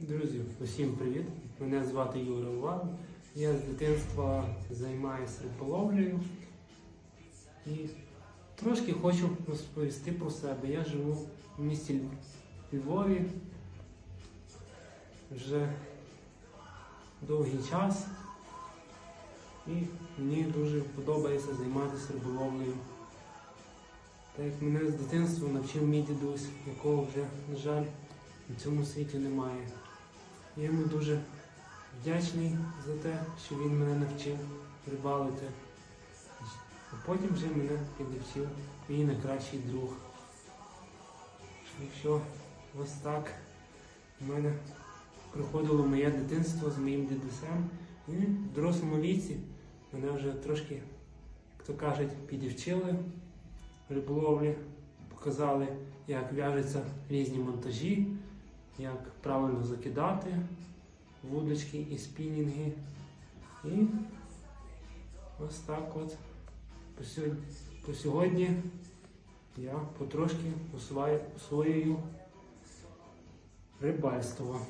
Друзі, усім привіт! Мене звати Юра Уван. Я з дитинства займаюся риболовлею і трошки хочу розповісти про себе. Я живу в місті Львові вже довгий час і мені дуже подобається займатися риболовлею. Так як мене з дитинства навчив мій дідусь, якого вже, на жаль, на цьому світі немає. Я йому дуже вдячний за те, що він мене навчив рибалити. А потім вже мене підвчив мій найкращий друг. Якщо ось так у мене проходило моє дитинство з моїм дідусем, і в дорослому віці мене вже трошки, як то кажуть, підівчили риболовлі, показали, як в'яжуться різні монтажі, як правильно закидати вудочки і спінінги. І ось так от по сьогодні, я потрошки освоюю рибальство.